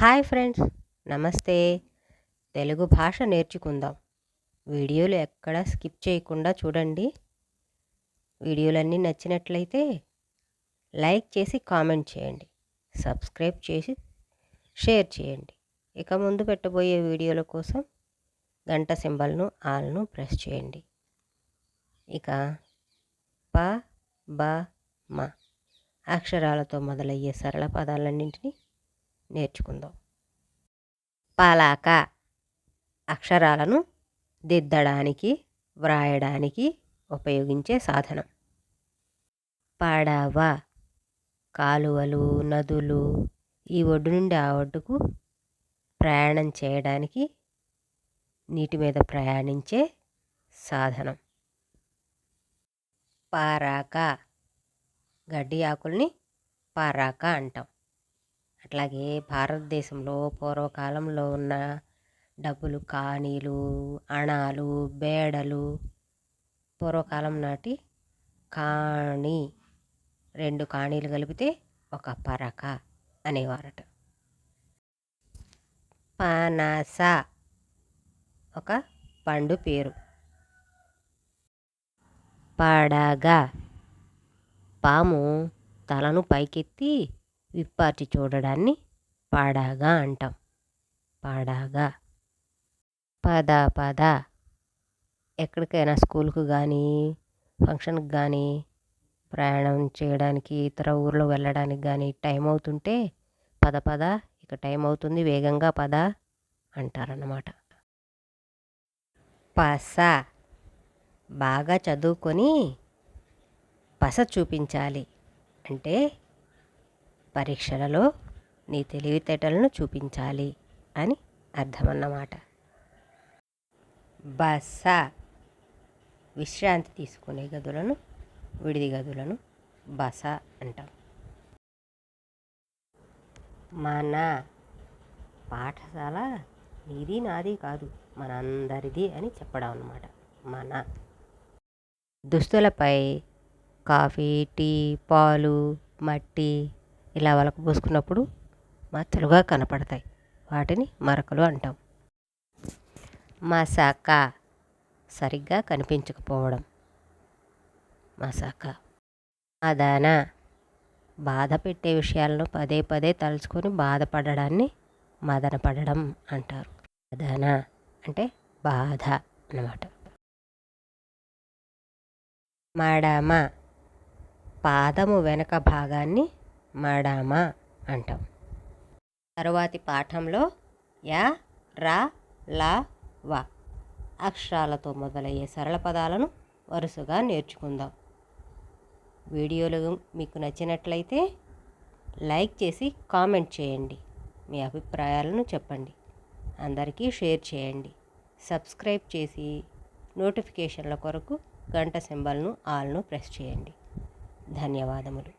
Hi friends నమస్తే. తెలుగు భాష నేర్చుకుందాం. వీడియోలు ఎక్కడ స్కిప్ చేయకుండా చూడండి. వీడియోలన్నీ నచ్చినట్లయితే లైక్ చేసి కామెంట్ చేయండి. సబ్స్క్రైబ్ చేసి షేర్ చేయండి. ఇక ముందు పెట్టబోయే వీడియోల కోసం గంట సింబల్ను ఆల్ను ప్రెస్ చేయండి. ఇక ప బ మ అక్షరాలతో మొదలయ్యే సరళ పదాలన్నింటినీ నేర్చుకుందాం. పాలాక అక్షరాలను దిద్దడానికి వ్రాయడానికి ఉపయోగించే సాధనం. పడవ కాలువలు నదులు ఈ ఒడ్డు నుండి ఆ ఒడ్డుకు ప్రయాణం చేయడానికి నీటి మీద ప్రయాణించే సాధనం. పారాక గడ్డి ఆకుల్ని పారాక అంటాం. అట్లాగే భారతదేశంలో పూర్వకాలంలో ఉన్న డబ్బులు కాణీలు అణాలు బేడలు పూర్వకాలం నాటి కాణి రెండు కాణీలు కలిపితే ఒక పరక అనేవారట. పనస ఒక పండు పేరు. పడగ పాము తలను పైకెత్తి విప్పార్చి చూడడాన్ని పాడాగా అంటాం. పాడాగా. పద పద. ఎక్కడికైనా స్కూల్కు కానీ ఫంక్షన్కి కానీ ప్రయాణం చేయడానికి ఇతర ఊర్లో వెళ్ళడానికి కానీ టైం అవుతుంటే పద పద. ఇక టైం అవుతుంది వేగంగా పద అంటారన్నమాట. పస. బాగా చదువుకొని పస చూపించాలి. అంటే పరీక్షలలో నీ తెలివితేటలను చూపించాలి అని అర్థమన్నమాట. బస విశ్రాంతి తీసుకునే గదులను విడిది గదులను బస అంటాం. మన పాఠశాల నీది నాది కాదు మనందరిది అని చెప్పడం అన్నమాట. మన దుస్తులపై కాఫీ టీ పాలు మట్టి ఇలా వలకు పోసుకున్నప్పుడు మచ్చలుగా కనపడతాయి. వాటిని మరకలు అంటాం. మసాక సరిగ్గా కనిపించకపోవడం. మసాక అదాన బాధ పెట్టే విషయాలను పదే పదే తలుచుకొని బాధపడడాన్ని మదన పడడం అంటారు. అదాన అంటే బాధ అన్నమాట. మడమ పాదము వెనక భాగాన్ని మడామా అంటాం. తరువాతి పాఠంలో యా రా లా వ అక్షరాలతో మొదలయ్యే సరళ పదాలను వరుసగా నేర్చుకుందాం. వీడియోలు మీకు నచ్చినట్లయితే లైక్ చేసి కామెంట్ చేయండి. మీ అభిప్రాయాలను చెప్పండి. అందరికీ షేర్ చేయండి. సబ్స్క్రైబ్ చేసి నోటిఫికేషన్ల కొరకు గంట సింబల్ను ఆల్ను ప్రెస్ చేయండి. ధన్యవాదములు.